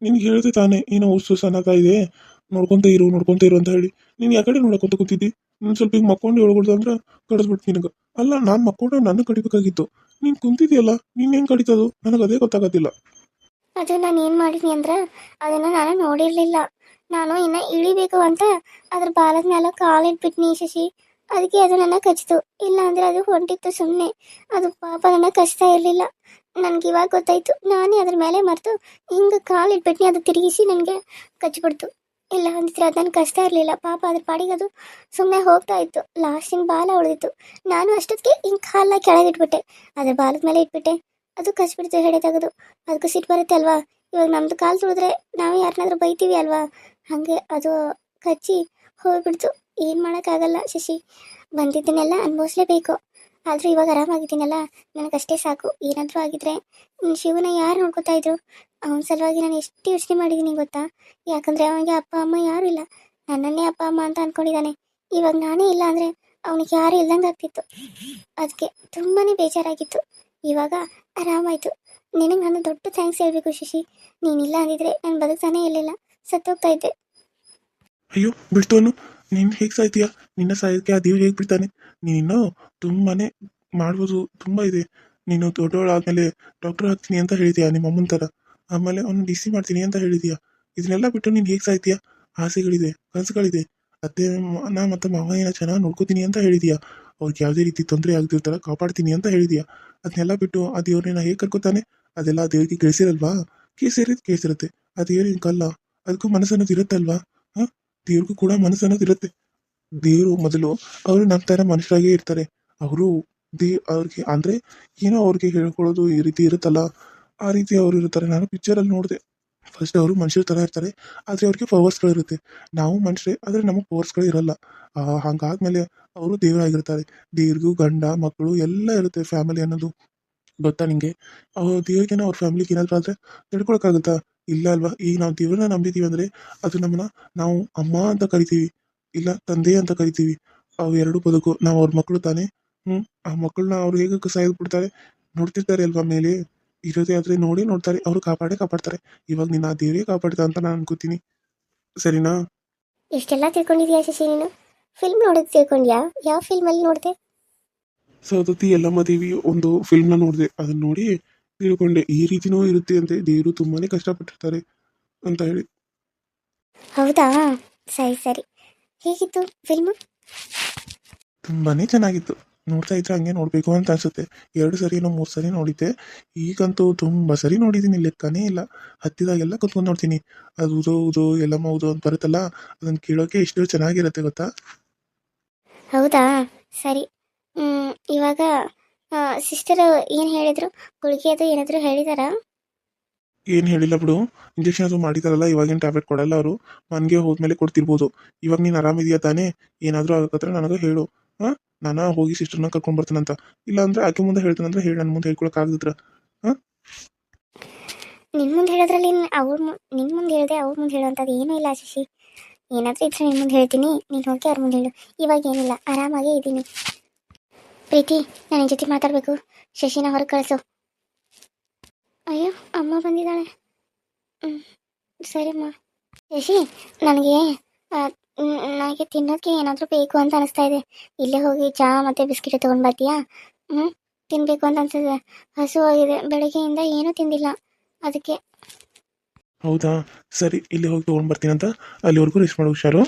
ನಿನ್ಗೆ ಹೇಳಿದೆ ತಾನೇ, ಏನೋ ಹುಸು ಸಣ್ಣತಾ ಇದೆ. ನೋಡ್ಕೊಂತ ಇರು ನೋಡ್ಕೊಂತ ಇರು ಅಂತ ಹೇಳಿ. ನೀನು ಯಾಕಡೆ ನೋಡ್ಕೊಂತ ಕೂತಿದ್ದಿ? ನೀನು ಸ್ವಲ್ಪ ಈಗ ಮಕ್ಕೊಂಡು ಹೇಳ್ಕೊಡ್ದು ಅಂದ್ರೆ ಕಡಿಸ್ಬಿಡ್ತೀನಿ ನಿನಗೆ. ಅಲ್ಲ, ನಾನು ಮಕ್ಕೊಂಡ್ರೆ ನನ್ನ ಕಡಿಬೇಕಾಗಿತ್ತು. ನೀನು ಕುಂತಿದ್ಯಲ್ಲ, ನೀನು ಹೆಂಗೆ ಕಡಿತದು? ನನಗೆ ಅದೇ ಗೊತ್ತಾಗೋದಿಲ್ಲ. ಅದು ನಾನು ಏನು ಮಾಡಿದ್ನಿ ಅಂದ್ರೆ, ಅದನ್ನು ನಾನು ನೋಡಿರಲಿಲ್ಲ. ನಾನು ಇನ್ನು ಇಳಿಬೇಕು ಅಂತ ಅದ್ರ ಬಾಲದ ಮೇಲೆ ಕಾಲಿಟ್ಬಿಟ್ನಿ ಶಶಿ. ಅದಕ್ಕೆ ಅದು ನನ್ನ ಕಚ್ಚಿತು. ಇಲ್ಲ ಅಂದರೆ ಅದು ಹೊಂಟಿತ್ತು ಸುಮ್ಮನೆ ಅದು ಪಾಪ ನನ್ನ ಕಚ್ತಾ ಇರಲಿಲ್ಲ. ನನಗೆ ಇವಾಗ ಗೊತ್ತಾಯ್ತು. ನಾನೇ ಅದ್ರ ಮೇಲೆ ಮರೆತು ಹಿಂಗೆ ಕಾಲಿಟ್ಬಿಟ್ನಿ ಅದು ತಿರುಗಿಸಿ ನನಗೆ ಕಚ್ಚಿಬಿಡ್ತು ಇಲ್ಲ ಅಂದ್ರೆ ಅದು ನನಗೆ ಕಚ್ತಾ ಇರಲಿಲ್ಲ. ಪಾಪ ಅದ್ರ ಪಾಡಿಗೆ ಅದು ಸುಮ್ಮನೆ ಹೋಗ್ತಾ ಇತ್ತು. ಲಾಸ್ಟಿನ ಬಾಲ ಉಳಿದಿತ್ತು ನಾನು ಅಷ್ಟೊತ್ತಿಗೆ ಹಿಂಗೆ ಕಾಲ ಕೆಳಗಿಟ್ಬಿಟ್ಟೆ ಅದ್ರ ಬಾಲದ ಮೇಲೆ ಇಟ್ಬಿಟ್ಟೆ. ಅದು ಕಚ್ಬಿಡ್ತು ಹೆಡೆ ತೆಗೆದು. ಅದಕ್ಕೂ ಸಿಟ್ಟು ಬರುತ್ತೆ ಅಲ್ವಾ? ಇವಾಗ ನಮ್ದು ಕಾಲು ತುಳಿದ್ರೆ ನಾವು ಯಾರನ್ನಾದ್ರೂ ಬೈತೀವಿ ಅಲ್ವಾ? ಹಾಗೆ ಅದು ಕಚ್ಚಿ ಹೋಗ್ಬಿಡ್ತು. ಏನು ಮಾಡೋಕ್ಕಾಗಲ್ಲ ಶಶಿ. ಬಂದಿದ್ದನ್ನೆಲ್ಲ ಅನ್ಭವಿಸ್ಲೇಬೇಕು. ಆದ್ರೂ ಇವಾಗ ಆರಾಮಾಗಿದ್ದೀನಲ್ಲ? ನನಗಷ್ಟೇ ಸಾಕು. ಏನಾದ್ರೂ ಆಗಿದ್ರೆ ಶಿವನ ಯಾರು ನೋಡ್ಕೊತಾ ಇದ್ರು? ಅವನ ಸಲುವಾಗಿ ನಾನು ಎಷ್ಟು ಯೋಚನೆ ಮಾಡಿದ್ದೀನಿ ಗೊತ್ತಾ? ಯಾಕಂದ್ರೆ ಅವನಿಗೆ ಅಪ್ಪ, ಅಮ್ಮ ಯಾರು ಇಲ್ಲ. ನನ್ನನ್ನೇ ಅಪ್ಪ, ಅಮ್ಮ ಅಂತ ಅಂದ್ಕೊಂಡಿದ್ದಾನೆ ಇವಾಗ ನಾನೇ ಇಲ್ಲ ಅಂದರೆ ಅವನಿಗೆ ಯಾರು ಇಲ್ದಂಗೆ ಆಗ್ತಿತ್ತು. ಅದಕ್ಕೆ ತುಂಬಾನೇ ಬೇಜಾರಾಗಿತ್ತು. ಇವಾಗ ಆರಾಮಾಯ್ತು. ನಿನಗೆ ನಾನು ದೊಡ್ಡ ಥ್ಯಾಂಕ್ಸ್ ಹೇಳಬೇಕು ಶಶಿ. ನೀನಿಲ್ಲ ಅಂದಿದ್ರೆ ನಾನು ಬದುಕ್ತಾನೆ ಇರಲಿಲ್ಲ. ಸತ್ತೋಗ್ತಾ ಇದ್ದೆ. ಅಯ್ಯೋ ಬಿಡ್ತು ಅನ್ನು. ನೀನು ಹೇಗೆ ಸಾಯ್ತೀಯ? ನಿನ್ನ ಸಾಯೋಕ್ಕೆ ಆ ದೇವ್ರು ಹೇಗೆ ಬಿಡ್ತಾನೆ? ನೀನು ತುಂಬಾನೇ ಮಾಡ್ಬೋದು, ತುಂಬ ಇದೆ. ನೀನು ದೊಡ್ಡವಳಾದ್ಮೇಲೆ ಡಾಕ್ಟರ್ ಆಗ್ತೀನಿ ಅಂತ ಹೇಳಿದ್ಯಾ ನಿಮ್ಮ ಅಮ್ಮನ ಥರ ಆಮೇಲೆ ಅವ್ನು ಡಿ ಸಿ ಮಾಡ್ತೀನಿ ಅಂತ ಹೇಳಿದ್ಯಾ? ಇದನ್ನೆಲ್ಲ ಬಿಟ್ಟು ನೀನು ಹೇಗೆ ಸಾಯ್ತೀಯ? ಆಸೆಗಳಿದೆ, ಕನಸುಗಳಿದೆ. ಅತ್ತೆ ನಾ ಮತ್ತು ಮಾವ ಏನೋ ಚೆನ್ನಾಗಿ ನೋಡ್ಕೋತೀನಿ ಅಂತ ಹೇಳಿದ್ಯಾ? ಅವ್ರಿಗೆ ಯಾವುದೇ ರೀತಿ ತೊಂದರೆ ಆಗದಿರ್ತಾರ ಕಾಪಾಡ್ತೀನಿ ಅಂತ ಹೇಳಿದ್ಯಾ? ಅದನ್ನೆಲ್ಲ ಬಿಟ್ಟು ಆ ದೇವ್ರನ್ನ ಹೇಗೆ ಕರ್ಕೋತಾನೆ? ಅದೆಲ್ಲ ಆ ದೇವ್ರಿಗೆ ಕೇಳಿಸಿರಲ್ವಾ? ಕೇಸಿರೋದು ಕೇಳಿಸಿರುತ್ತೆ. ಆ ದೇವ್ರಿನ ಕಲ್ಲ. ಅದಕ್ಕೂ ಮನಸ್ಸನ್ನೋದು ಇರುತ್ತಲ್ವಾ? ದೇವ್ರಿಗೂ ಕೂಡ ಮನಸ್ಸನ್ನೋದು ಇರುತ್ತೆ. ದೇವರು ಮೊದಲು ಅವರು ನಮ್ಮ ಥರ ಮನುಷ್ಯರಾಗೇ ಇರ್ತಾರೆ. ಅವರು ದೇ, ಅವ್ರಿಗೆ ಅಂದರೆ ಏನೋ ಅವ್ರಿಗೆ ಹೇಳ್ಕೊಳ್ಳೋದು ಈ ರೀತಿ ಇರುತ್ತಲ್ಲ, ಆ ರೀತಿ ಅವರು ಇರ್ತಾರೆ. ನಾನು ಪಿಕ್ಚರಲ್ಲಿ ನೋಡಿದೆ. ಫಸ್ಟ್ ಅವರು ಮನುಷ್ಯರ ಥರ ಇರ್ತಾರೆ. ಆದರೆ ಅವ್ರಿಗೆ ಪವರ್ಸ್ಗಳಿರುತ್ತೆ ನಾವು ಮನುಷ್ಯರೇ, ಆದರೆ ನಮಗೆ ಪವರ್ಸ್ಗಳು ಇರಲ್ಲ. ಹಂಗಾದ್ಮೇಲೆ ಅವರು ದೇವರಾಗಿರ್ತಾರೆ. ದೇವ್ರಿಗೂ ಗಂಡ, ಮಕ್ಕಳು ಎಲ್ಲ ಇರುತ್ತೆ ಫ್ಯಾಮಿಲಿ ಅನ್ನೋದು ಗೊತ್ತಾ ನಿಮಗೆ ಅವ್ರ ದೇವ್ರಿಗೇನೋ ಅವ್ರ ಫ್ಯಾಮಿಲಿಗೆ ಏನಾದರೂ ಆದರೆ ತಿಳ್ಕೊಳಕ್ಕಾಗುತ್ತಾ? ಇಲ್ಲ ಅಲ್ವಾ? ಈಗ ನಾವು ದೇವ್ರನ್ನ ನಂಬಿದೀವಿ ಅಂದ್ರೆ ಅದು ನಮ್ಮನ್ನ ನಾವು ಅಮ್ಮ ಅಂತ ಕರಿತೀವಿ ಇಲ್ಲ ತಂದೆ ಅಂತ ಕರಿತೀವಿ. ಅವು ಎರಡು ಬದುಕು. ನಾವು ಅವ್ರ ಮಕ್ಕಳು ತಾನೇ. ಹ್ಮ್ ಆ ಮಕ್ಕಳನ್ನ ಅವ್ರು ಹೇಗೆ ಸಾಯ್ದು ಬಿಡ್ತಾರೆ? ನೋಡ್ತಿರ್ತಾರೆ ಅಲ್ವಾ ಮೇಲೆ? ಇರೋದೇ ಆದ್ರೆ ನೋಡಿ ನೋಡ್ತಾರೆ. ಅವ್ರು ಕಾಪಾಡೇ ಕಾಪಾಡ್ತಾರೆ. ಇವಾಗ ನಿನ್ನ ಆ ದೇವರೇ ಕಾಪಾಡ್ತಾ ಅಂತ ನಾನು ಅನ್ಕೋತೀನಿ. ಸರಿನಾ? ಇಷ್ಟೆಲ್ಲ ತಿಳ್ಕೊಂಡಿದ್ಯಾ ಶಶಿ ನೀನು? ಫಿಲ್ಮ್ ನೋಡೋದು ತಿಳ್ಕೊಂಡ್ಯಾ? ಯಾವ ಫಿಲ್ಮ್ ಅಲ್ಲಿ ನೋಡಿದೆ? ಸೌದತ್ತಿ ಯಲ್ಲಮ್ಮ ದೇವಿ ಒಂದು ಫಿಲ್ಮ್ನ ನೋಡಿದೆ. ಅದನ್ನ ನೋಡಿ ತಿಳ್ಕೊಂಡೆ ಈ ರೀತಿನೂ ಇರುತ್ತೆ ಅಂತೆ. ದೇವರು ತುಂಬಾನೇ ಕಷ್ಟಪಟ್ಟಿರ್ತಾರೆ ಅಂತ ಹೇಳಿ. ಹೌದಾ? ಸರಿ ಸರಿ. ಹೇಗಿತ್ತು ಫಿಲ್ಮು ತುಂಬಾನೇ ಚೆನ್ನಾಗಿತ್ತು. ನೋಡ್ತಾ ಇದ್ರೆ ಹಂಗೆ ನೋಡಬೇಕು ಅಂತ ಅನ್ಸುತ್ತೆ. ಎರಡು ಸರಿನೋ ಮೂರು ಸರಿ ನೋಡಿದ್ದೆ. ಈಗಂತೂ ತುಂಬ ಸರಿ ನೋಡಿದ್ದೀನಿ ಲೆಕ್ಕನೇ ಇಲ್ಲ. ಹತ್ತಿದಾಗೆಲ್ಲ ಕುತ್ಕೊಂಡು ನೋಡ್ತೀನಿ. ಅದು ಉದೋ ಉದೋ ಎಲ್ಲಮ್ಮ ಉದೋ ಅಂತ ಬರುತ್ತಲ್ಲ ಅದನ್ನ ಕೇಳೋಕೆ ಎಷ್ಟು ಚೆನ್ನಾಗಿರುತ್ತೆ ಗೊತ್ತಾ? ಹೌದಾ? ಸರಿ. ಇವಾಗ ಸಿಸ್ಟರ್ ಏನು ಹೇಳಿದ್ರು? ಗುಳಿಗೆ ಅದು ಏನಾದ್ರು ಹೇಳಿದಾರಾ? ಏನು ಹೇಳಿಲ್ಲ ಬಿಡು. ಇಂಜೆಕ್ಷನ್ ಅದು ಮಾಡಿದಾರಲ್ಲ ಇವಾಗಿನ ಟ್ಯಾಬ್ಲೆಟ್ ಕೊಡಲ್ಲ ಅವರು. ಮನೆಗೆ ಹೋದ್ಮೇಲೆ ಕೊಡ್ತಿರ್ಬೋದು. ಇವಾಗ ನೀನು ಆರಾಮಿದೆಯಾ ತಾನೇ? ಏನಾದರೂ ಆಗತ್ತಂದ್ರೆ ನನಗೆ ಹೇಳು. ಹಾಂ ನಾನು ಹೋಗಿ ಸಿಸ್ಟರ್ನ ಕರ್ಕೊಂಡು ಬರ್ತೀನಂತ. ಇಲ್ಲ ಅಂದ್ರೆ ಆಕೆ ಮುಂದೆ ಹೇಳ್ತಾನಂದ್ರೆ ಹೇಳಿ ನನ್ನ ಮುಂದೆ ಹೇಳ್ಕೊಳಕ್ ಆಗದ್ರ ನಿನ್ನ ಮುಂದೆ ಹೇಳೋದ್ರಲ್ಲಿ ಅವ್ರ ನಿನ್ನ ಮುಂದೆ ಹೇಳಿದೆ ಅವ್ರ ಮುಂದೆ ಹೇಳೋಂಥದ್ದು ಏನೂ ಇಲ್ಲ ಶಶಿ. ಏನಾದರೂ ಇದ್ರೆ ನಿನ್ನ ಮುಂದೆ ಹೇಳ್ತೀನಿ. ನೀನು ಹೋಗಿ ಅವ್ರ ಮುಂದೆ ಹೇಳು. ಇವಾಗ ಏನಿಲ್ಲ. ಆರಾಮಾಗೇ ಇದ್ದೀನಿ ಪ್ರೀತಿ ನನ್ನ ಜೊತೆ ಮಾತಾಡಬೇಕು. ಶಶಿನ ಹೊರಗೆ ಕಳಿಸು. ಅಯ್ಯೋ ಅಮ್ಮ ಬಂದಿದ್ದಾಳೆ. ಹ್ಞೂ ಸರಿಮ್ಮ. ಶಶಿ ನನಗೆ ನನಗೆ ತಿನ್ನೋಕ್ಕೆ ಏನಾದರೂ ಬೇಕು ಅಂತ ಅನಿಸ್ತಾ ಇದೆ. ಇಲ್ಲೇ ಹೋಗಿ ಚಹಾ ಮತ್ತು ಬಿಸ್ಕಿಟ್ ತೊಗೊಂಡು ಬರ್ತೀಯಾ? ಹ್ಞೂ ತಿನ್ನಬೇಕು ಅಂತ ಅನ್ಸಿದೆ ಹಸು ಹೋಗಿದೆ. ಬೆಳಗ್ಗೆಯಿಂದ ಏನೂ ತಿಂದಿಲ್ಲ. ಅದಕ್ಕೆ. ಹೌದಾ? ಸರಿ ಇಲ್ಲಿ ಹೋಗಿ ತೊಗೊಂಡು ಅಂತ ಅಲ್ಲಿವರೆಗೂ ರೆಸ್ಟ್ ಮಾಡೋ ಹುಷಾರು.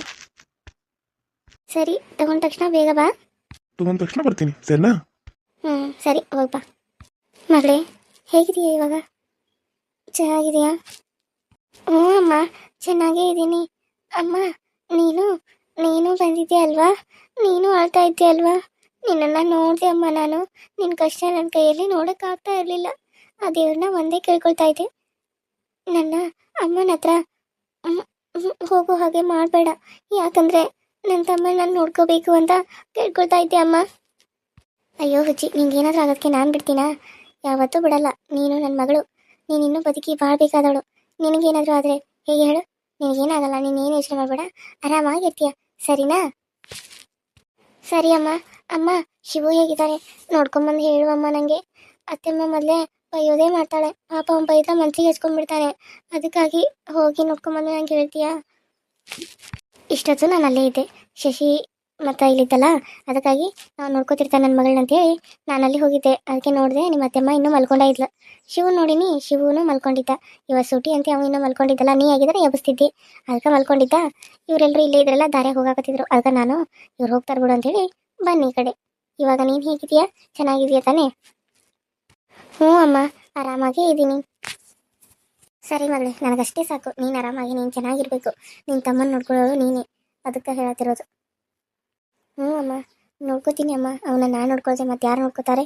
ಸರಿ ತಗೊಂಡ ತಕ್ಷಣ ಬೇಗ ಬಾ. ತೊಗೊಂಡ ತಕ್ಷಣ ಬರ್ತೀನಿ. ಸರಿನಾ? ಹ್ಞೂ ಸರಿ ಹೋಗ್ಬಾ ಮಗಳೇ ಹೇಗಿದೆಯಾ ಇವಾಗ? ಚೆನ್ನಾಗಿದೆಯಾ ಹ್ಞೂ ಅಮ್ಮ, ಚೆನ್ನಾಗೇ ಇದ್ದೀನಿ. ಅಮ್ಮ, ನೀನು ನೀನು ಬಂದಿದ್ದೆ ಅಲ್ವಾ? ನೀನು ಅಳ್ತಾ ಇದ್ದೆ ಅಲ್ವಾ? ನಿನ್ನನ್ನು ನೋಡಿದೆ ಅಮ್ಮ ನಾನು. ನಿನ್ನ ಕಷ್ಟ ನನ್ನ ಕೈಯಲ್ಲಿ ನೋಡೋಕ್ಕಾಗ್ತಾ ಇರಲಿಲ್ಲ. ಆ ದೇವ್ರನ್ನ ಒಂದೇ ಕೇಳ್ಕೊಳ್ತಾ ಇದ್ದೆ. ನನ್ನ ಅಮ್ಮನ ಹತ್ರ ಹೋಗೋ ಹಾಗೆ ಮಾಡಬೇಡ. ಯಾಕಂದರೆ ನನ್ನ ತಮ್ಮ ನಾನು ನೋಡ್ಕೋಬೇಕು ಅಂತ ಕೇಳ್ಕೊಳ್ತಾ ಇದ್ದೆ ಅಮ್ಮ. ಅಯ್ಯೋ ಹುಚ್ಚಿ, ನಿಂಗೇನಾದ್ರೂ ಆಗೋದಕ್ಕೆ ನಾನು ಬಿಡ್ತೀನಾ? ಯಾವತ್ತೂ ಬಿಡಲ್ಲ, ನೀನು ನನ್ನ ಮಗಳು. ನೀನು ಇನ್ನೂ ಬದುಕಿ ಬಾಳ್ಬೇಕಾದವಳು. ನಿನಗೇನಾದರೂ ಆದರೆ ಹೇಗೆ ಹೇಳು? ನಿನಗೇನಾಗಲ್ಲ, ನೀನು ಏನು ಯೋಚನೆ ಮಾಡಬೇಡ. ಆರಾಮಾಗಿರ್ತೀಯ, ಸರಿನಾ? ಸರಿ ಅಮ್ಮ. ಅಮ್ಮ, ಶಿವು ಹೇಗಿದ್ದಾರೆ? ನೋಡ್ಕೊಂಬಂದು ಹೇಳುವಮ್ಮ ನನಗೆ ಅತ್ತೆಮ್ಮ ಮೊದಲೇ ಬೈಯೋದೇ ಮಾಡ್ತಾಳೆ. ಪಾಪ ಅವ್ನು ಬೈದ ಮನಸ್ಸಿಗೆ ಹಚ್ಕೊಂಡ್ಬಿಡ್ತಾನೆ ಅದಕ್ಕಾಗಿ ಹೋಗಿ ನೋಡ್ಕೊಂಬಂದು ನಂಗೆ ಹೇಳ್ತೀಯಾ? ಇಷ್ಟೊತ್ತು ನಾನು ಅಲ್ಲೇ ಇದ್ದೆ. ಶಶಿ ಮತ್ತು ಇಲ್ಲಿದ್ದಲ್ಲ, ಅದಕ್ಕಾಗಿ ನಾವು ನೋಡ್ಕೋತಿರ್ತಾನೆ ನನ್ನ ಮಗಳನ್ನ ಅಂತೇಳಿ ನಾನು ಅಲ್ಲಿ ಹೋಗಿದ್ದೆ. ಅದಕ್ಕೆ ನೋಡಿದೆ ನಿಮ್ಮ ಅತ್ತೆಮ್ಮ ಇನ್ನೂ ಮಲ್ಕೊಂಡ ಇದ್ಲು. ಶಿವು ನೋಡಿನಿ, ಶಿವನು ಮಲ್ಕೊಂಡಿದ್ದ. ಇವ ಸೂಟಿ ಅಂತ ಅವ ಇನ್ನೂ ಮಲ್ಕೊಂಡಿದ್ದಲ್ಲ, ನೀ ಆಗಿದ್ರೆ ಎಬ್ಬಿಸ್ತಿದ್ದಿ. ಅದಕ್ಕೆ ಮಲ್ಕೊಂಡಿದ್ದ. ಇವರೆಲ್ಲರೂ ಇಲ್ಲೇ ಇದ್ರಲ್ಲ, ದಾರ್ಯಾಗ ಹೋಗಾಕತ್ತಿದ್ರು. ಅದಕ್ಕೆ ನಾನು ಇವ್ರು ಹೋಗ್ತಾರೆ ಬಿಡು ಅಂತೇಳಿ ಬನ್ನಿ ಈ ಕಡೆ. ಇವಾಗ ನೀನು ಹೇಗಿದ್ದೀಯಾ ಚೆನ್ನಾಗಿದೆಯಾ ತಾನೇ? ಹ್ಞೂ ಅಮ್ಮ, ಆರಾಮಾಗೇ ಇದ್ದೀನಿ ಸರಿ ಮಲ್ಲೆ ನನಗಷ್ಟೇ ಸಾಕು. ನೀನು ಆರಾಮಾಗಿ, ನೀನು ಚೆನ್ನಾಗಿರ್ಬೇಕು. ನಿನ್ನ ತಮ್ಮನ ನೋಡ್ಕೊಳ್ಳೋದು ನೀನೇ. ಅದಕ್ಕೆ ಹೇಳತ್ತಿರೋದು. ಹ್ಞೂ ಅಮ್ಮ, ನೋಡ್ಕೋತೀನಿ ಅಮ್ಮ. ಅವನ್ನ ನಾನು ನೋಡ್ಕೊಳ್ದೆ ಮತ್ತೆ ಯಾರು ನೋಡ್ಕೋತಾರೆ?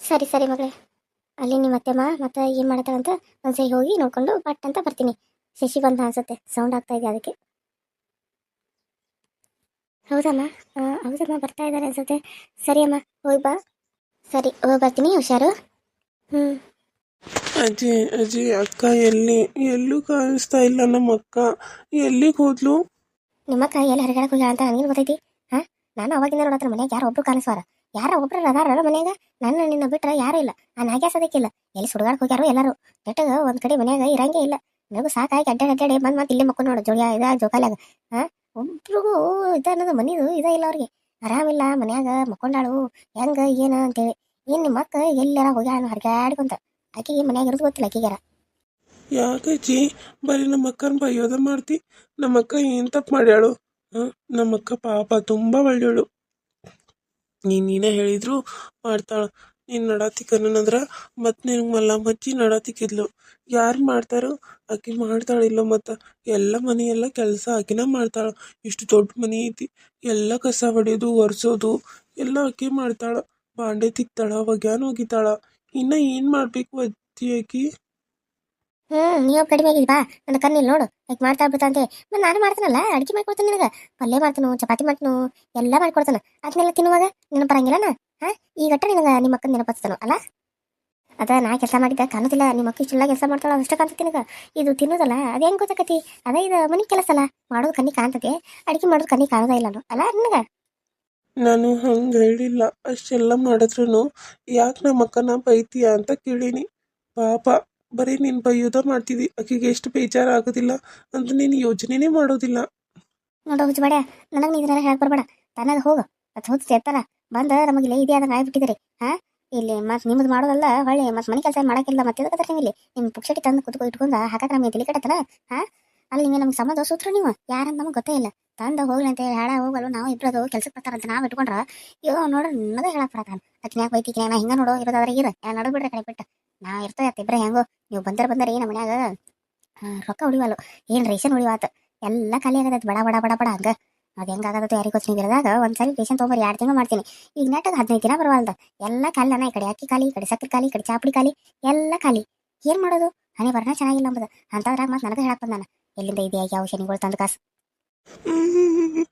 ಸರಿ ಸರಿ ಮಗಳೇ. ಅಲ್ಲಿ ನಿಮ್ಮ ಅತ್ತೆಮ್ಮ ಮತ್ತೆ ಏನು ಮಾಡ್ತಾಳಂತ ಒಂದ್ಸರಿ ಹೋಗಿ ನೋಡ್ಕೊಂಡು ಬಟ್ ಅಂತ ಬರ್ತೀನಿ. ಶಶಿ ಬಂದ ಅನ್ಸುತ್ತೆ. ಸೌಂಡ್ ಆಗ್ತಾ ಇದೆ ಅದಕ್ಕೆ. ಹೌದಮ್ಮ ಹೌದಮ್ಮ, ಬರ್ತಾ ಇದ್ದಾರೆ ಅನ್ಸುತ್ತೆ. ಸರಿ ಅಮ್ಮ, ಹೋಗಿ ಬಾ. ಸರಿ, ಹೋಗಿ ಬರ್ತೀನಿ, ಹುಷಾರು. ಹ್ಞೂ ಅಜ್ಜಿ ಅಜ್ಜಿ ಅಕ್ಕ ಎಲ್ಲಿ? ಎಲ್ಲೂ ಕಾಣಿಸ್ತಾ ಇಲ್ಲ ನಮ್ಮ ಅಕ್ಕ ಎಲ್ಲಿಗೆ ಹೋದ್ಲು? ನಿಮ್ಮ ಕೈ ಎಲ್ಲಿ ಹರಿಗಾಡಕ್ಕೆ ಹೋಗ್ಯಾಳ ಅಂತ ನನಗೆ ಗೊತ್ತೈತಿ? ಹಾ? ನಾನು ಅವಾಗಿಂದ ನೋಡತ್ರ ಮನ್ಯಾಗ ಯಾರು ಒಬ್ರು ಕಾಣಿಸ್ವಾರ. ಯಾರ ಒಬ್ರು ಅದಾರ ಮನ್ಯಾಗ? ನನ್ನ ನಿನ್ನ ಬಿಟ್ರೆ ಯಾರು ಇಲ್ಲ. ಆ ಹಾಗೆ ಸದಕ್ಕಿಲ್ಲ ಎಲ್ಲಿ ಸುಡುಗಾಡಕ್ಕೆ ಹೋಗ್ಯಾರೋ ಎಲ್ಲರೂ. ಬೆಟ್ಟಗ ಒಂದ್ ಕಡೆ ಮನ್ಯಾಗ ಇರಂಗೇ ಇಲ್ಲ. ನನಗೂ ಸಾಕಾಗಿ ಅಡ್ಡಾಡಿ ಅಡ್ಡಾಡಿ ಬಂದ್ ಮತ್ತೆ ಇಲ್ಲೇ ಮಕ್ಕಳು ನೋಡು. ಜೋಳ ಇದ, ಜೋಕಾಲಾಗ. ಹಾ? ಒಬ್ರಿಗೂ ಇದ ಅನ್ನೋದು ಮನಿದು ಇದ ಇಲ್ಲ ಅವ್ರಿಗೆ. ಆರಾಮಿಲ್ಲ, ಮನ್ಯಾಗ ಮಕ್ಕೊಂಡಾಳು. ಹೆಂಗ, ಏನ ಅಂತೇಳಿ. ಏನು ನಿಮ್ಮ ಅಕ್ಕ ಎಲ್ಲಾರ ಹೋಗ್ಯಾಳ ಹರಿಗಾಡ್ಕೊಂತ. ಆಕೆಗೆ ಮನ್ಯಾಗ ಇರೋದು ಗೊತ್ತಿಲ್ಲ ಆಕೆಗಾರ ಯಾಕಜ್ಜಿ ಬರೀ ನಮ್ಮ ಅಕ್ಕನ ಬಯ್ಯೋದ ಮಾಡ್ತಿ. ನಮ್ಮ ಅಕ್ಕ ಏನು ತಪ್ಪು ಮಾಡ್ಯಾಳು? ನಮ್ಮ ಅಕ್ಕ ಪಾಪ ತುಂಬಾ ಒಳ್ಳೆಯಳು. ನೀನು ನೀನೇ ಹೇಳಿದ್ರು ಮಾಡ್ತಾಳ. ನೀನು ನಡಾತಿಕನ್ನಂದ್ರ ಮತ್ತೆ ನಿನ್ ಮಲ್ಲ ಮಚ್ಚಿ ನಡಾತಿಕ್ಕಿದ್ಲು ಯಾರು ಮಾಡ್ತಾರೋ ಆಕಿ ಮಾಡ್ತಾಳಿಲ್ಲ ಮತ್ತು ಎಲ್ಲ ಮನೆಯೆಲ್ಲ ಕೆಲಸ ಆಕಿನ ಮಾಡ್ತಾಳ. ಇಷ್ಟು ದೊಡ್ಡ ಮನೆ ಐತಿ. ಎಲ್ಲ ಕಸ ಹೊಡೆಯೋದು, ಒರೆಸೋದು ಎಲ್ಲ ಆಕೆ ಮಾಡ್ತಾಳ. ಬಾಂಡೆ ತಿಕ್ತಾಳ, ಒಗ್ಯಾನ ಒಗಿತಾಳ. ಇನ್ನು ಏನು ಮಾಡಬೇಕು ಆಕಿ? ಹ್ಮ್, ನೀವು ಕಡಿಮೆ ಆಗಿದ್ ಬಾ. ನನ್ನ ಕಣ್ಣಿಲ್ ನೋಡು. ಯಾಕೆ ಮಾಡ್ತಾ ಬಿಡ್ತಾಂತೆ ಮತ್ತೆ ನಾನು ಮಾಡ್ತೀನಲ್ಲ, ಅಡಿಗೆ ಮಾಡ್ಕೊಡ್ತೀನಿ ನಿನಗೆ. ಪಲ್ಯ ಮಾಡ್ತೀನು, ಚಪಾತಿ ಮಾಡ್ತನು, ಎಲ್ಲ ಮಾಡ್ಕೊಡ್ತಾನ. ಅದನ್ನೆಲ್ಲ ತಿನ್ನುವಾಗ ನೆನಪು ಬರಂಗಿಲ್ಲನ ಹಾ? ಈ ಗಟ್ಟ ನಿನಗೆ ನಿಮ್ಮ ಅಕ್ಕನ ನೆನಪಿಸ್ತಾನು, ಅಲ್ಲ? ಅದ ನಾ ಕೆಲಸ ಮಾಡಿದ್ದೆ, ಕಾಣೋದಿಲ್ಲ. ನಿಮ್ಮ ಅಕ್ಕ ಇಷ್ಟೆಲ್ಲ ಕೆಲಸ ಮಾಡ್ತಾಳ ಅಷ್ಟು ಕಾಣ್ತತಿ ನಿನಗೆ. ಇದು ತಿನ್ನೋದಲ್ಲ, ಅದು ಹೆಂಗ್ ಗೊತ್ತಾಕತಿ? ಅದ ಇದು ಮನೆ ಕೆಲಸ ಅಲ್ಲ ಮಾಡೋದು ಕಣ್ಣಿ ಕಾಣ್ತದೆ ಅಡಿಗೆ ಮಾಡೋದು ಕಣ್ಣಿ ಕಾಣೋದೇ ಇಲ್ಲ ಅಲ್ಲ ನಿನಗೆ? ನಾನು ಹಂಗೆ ಹೇಳಿಲ್ಲ. ಅಷ್ಟೆಲ್ಲ ಮಾಡಿದ್ರು ಯಾಕೆ ನಮ್ಮ ಅಕ್ಕನ ಬೈತೀಯ ಅಂತ ಕೇಳೀನಿ. ಪಾಪ, ಬರೀ ನೀನು ಬೈಯೋದ ಮಾಡ್ತಿದ್ದಿ ಆಕೆಗೆ ಎಷ್ಟು ಬೇಜಾರು ಆಗೋದಿಲ್ಲ ಅಂತ ನೀನು ಯೋಚನೆನೇ ಮಾಡೋದಿಲ್ಲ. ನೋಡು ಹುಚ್ಚಬೇಡ ನನಗೆ ನೀನು ಹೇಳಕ್ ಬರಬೇಡ. ತನ್ನಾಗ ಹೋಗು. ಅದು ಹೋಗಿ ಸೇರ್ತಾರ. ಬಂದ ನಮಗೆ ಇಲ್ಲೇ ಇದೆ ಅದನ್ನ ಆಗ್ಬಿಟ್ಟಿದ್ರಿ ಹಾ? ಇಲ್ಲಿ ಮತ್ತೆ ನಿಮ್ದು ಮಾಡೋದಲ್ಲ ಹೊಳ್ಳಿ. ಮತ್ತೆ ಮನೆ ಕೆಲಸ ಮಾಡಕ್ಕಿಲ್ಲ ಮತ್ತೆ ಇಲ್ಲಿ ನಿಮ್ಮ ಪುಕ್ಷಟಿ ತಂದು ಕುತ್ಕೊ ಇಟ್ಕೊಂಡ ಹಾಕಕ್ಕೆ ನಮಗೆ ತಲೆ ಕಟ್ಟತನ ಹಾ? ಅಲ್ಲಿ ನಿಮಗೆ ನಮ್ಗೆ ಸಂಬಂಧ ಸೂತ್ರ ನೀವು? ಯಾರಂತ ನಮಗೆ ಗೊತ್ತೇ ಇಲ್ಲ. ತಂದ ಹೋಗ್ಲಿ ಅಂತ ಹೇಳಿ ಹೇಳ ಹೋಗಲು ನಾವು ಇಬ್ಬರದು ಕೆಲ್ಸಕ್ಕೆ ಬರ್ತಾರಂತ ನಾವು ಇಟ್ಕೊಂಡ್ರ, ಅಯ್ಯೋ, ನೋಡ್ರಿ ನನಗೆ ಹೇಳಕ್ ಬರತಾನ ಅಕ್ಕಿನ ಯಾಕೆ ಬೈತಿ ನಾ ಹಿಂಗ ನೋಡೋ, ಇರೋದಾದ್ರೆ ಇರ. ನಡು ಬಿಡ್ರಿ ಕಡೆ ಬಿಟ್ಟು. ನಾವು ಇರ್ತೇವೆ ಇಬ್ಬರೇ ಹೆಂಗೋ. ನೀವು ಬಂದ್ರೆ ಬಂದ್ರೆ, ನಮ್ಮ ಮನ್ಯಾಗ ರೊಕ್ಕ ಉಳಿವಲ್ಲು. ಏನು ರೇಷನ್ ಉಳಿವಾತ? ಎಲ್ಲ ಖಾಲಿ ಆಗತೈತಿ ಬಡ ಬಡ ಬಡ ಬಡ ಹಂಗ. ಅದು ಹೆಂಗಾಗತ್ತೆ ಯಾರಿಗೆ ಗೊತ್ತು. ನೀವು ಇರೋದಾಗ ತೊಗೊಂಬರಿ ಎರಡು ತಿಂಗಳು ಮಾಡ್ತೀನಿ. ಈಗ ನೆಟ್ಟಾಗ ಹದಿನೈದು ದಿನ ಬರವಲ್ದ. ಎಲ್ಲ ಅನ್ನ, ಈ ಕಡೆ ಅಕ್ಕಿ ಖಾಲಿ, ಈ ಕಡೆ ಸಕ್ಕರೆ ಖಾಲಿ, ಈ ಕಡೆ ಚಾಪುಡಿ ಖಾಲಿ, ಎಲ್ಲ ಖಾಲಿ. ಏನು ಮಾಡೋದು? ಹನಿ ಬರೋಣ ಚೆನ್ನಾಗಿಲ್ಲ ಅಂಬುದು ಅಂತದ್ರಾಗ ಮತ್ತೆ ನನಗೆ ಹೇಳಕ್ ಬಂದಾನ. ಎಲ್ಲಿಂದ ಇದೆಯಾ? ಯಾವ ಶನಿಗಳು ತಂದು ಕಾಸು?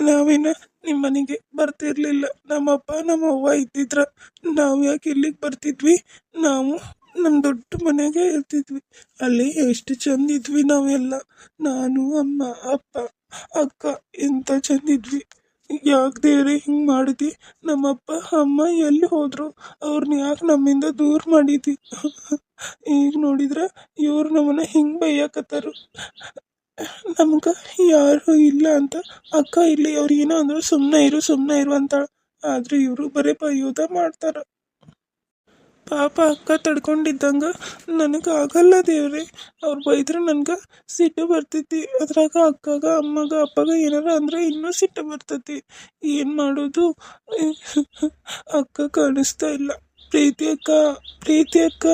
ನಾವಿನ ನಿಮ್ಮ ಮನೆಗೆ ಬರ್ತಿರ್ಲಿಲ್ಲ. ನಮ್ಮಪ್ಪ, ನಮ್ಮವ್ವ ಇದ್ದಿದ್ರ ನಾವು ಯಾಕೆ ಇಲ್ಲಿಗೆ ಬರ್ತಿದ್ವಿ? ನಾವು ನಮ್ಮ ದೊಡ್ಡ ಮನೆಗೆ ಇರ್ತಿದ್ವಿ. ಅಲ್ಲಿ ಎಷ್ಟು ಚಂದ ಇದ್ವಿ ನಾವೆಲ್ಲ. ನಾನು, ಅಮ್ಮ, ಅಪ್ಪ, ಅಕ್ಕ ಎಂತ ಚಂದ ಇದ್ವಿ. ಯಾಕೆ ದೇವ್ರೆ ಹಿಂಗೆ ಮಾಡಿದ್ವಿ ನಮ್ಮಪ್ಪ, ಅಮ್ಮ ಎಲ್ಲಿ ಹೋದ್ರು? ಅವ್ರನ್ನ ಯಾಕೆ ನಮ್ಮಿಂದ ದೂರ ಮಾಡಿದಿ? ಈಗ ನೋಡಿದ್ರೆ ಇವ್ರು ನಮ್ಮನ್ನ ಹಿಂಗೆ ಬೈಯಾಕತ್ತಾರು. ನಮ್ಗೆ ಯಾರು ಇಲ್ಲ ಅಂತ ಅಕ್ಕ ಇಲ್ಲಿ ಅವ್ರು ಏನೋ ಅಂದ್ರು ಸುಮ್ಮನೆ ಇರು ಸುಮ್ಮನೆ ಇರು ಅಂತಾಳೆ. ಆದ್ರೆ ಇವರು ಬರೇ ಬೈಯೋದ ಮಾಡ್ತಾರ. ಪಾಪ ಅಕ್ಕ ತಡ್ಕೊಂಡಿದ್ದಂಗ ನನಗೆ ಆಗಲ್ಲ ದೇವ್ರಿ. ಅವ್ರು ಬೈದ್ರೆ ನನ್ಗೆ ಸಿಟ್ಟು ಬರ್ತೈತಿ. ಅದ್ರಾಗ ಅಕ್ಕಗ, ಅಮ್ಮಗ, ಅಪ್ಪಗ ಏನಾರ ಅಂದ್ರೆ ಇನ್ನೂ ಸಿಟ್ಟು ಬರ್ತೈತಿ. ಏನು ಮಾಡೋದು? ಅಕ್ಕ ಕಾಣಿಸ್ತಾ ಇಲ್ಲ. ಪ್ರೀತಿ ಅಕ್ಕ ಪ್ರೀತಿ ಅಕ್ಕ.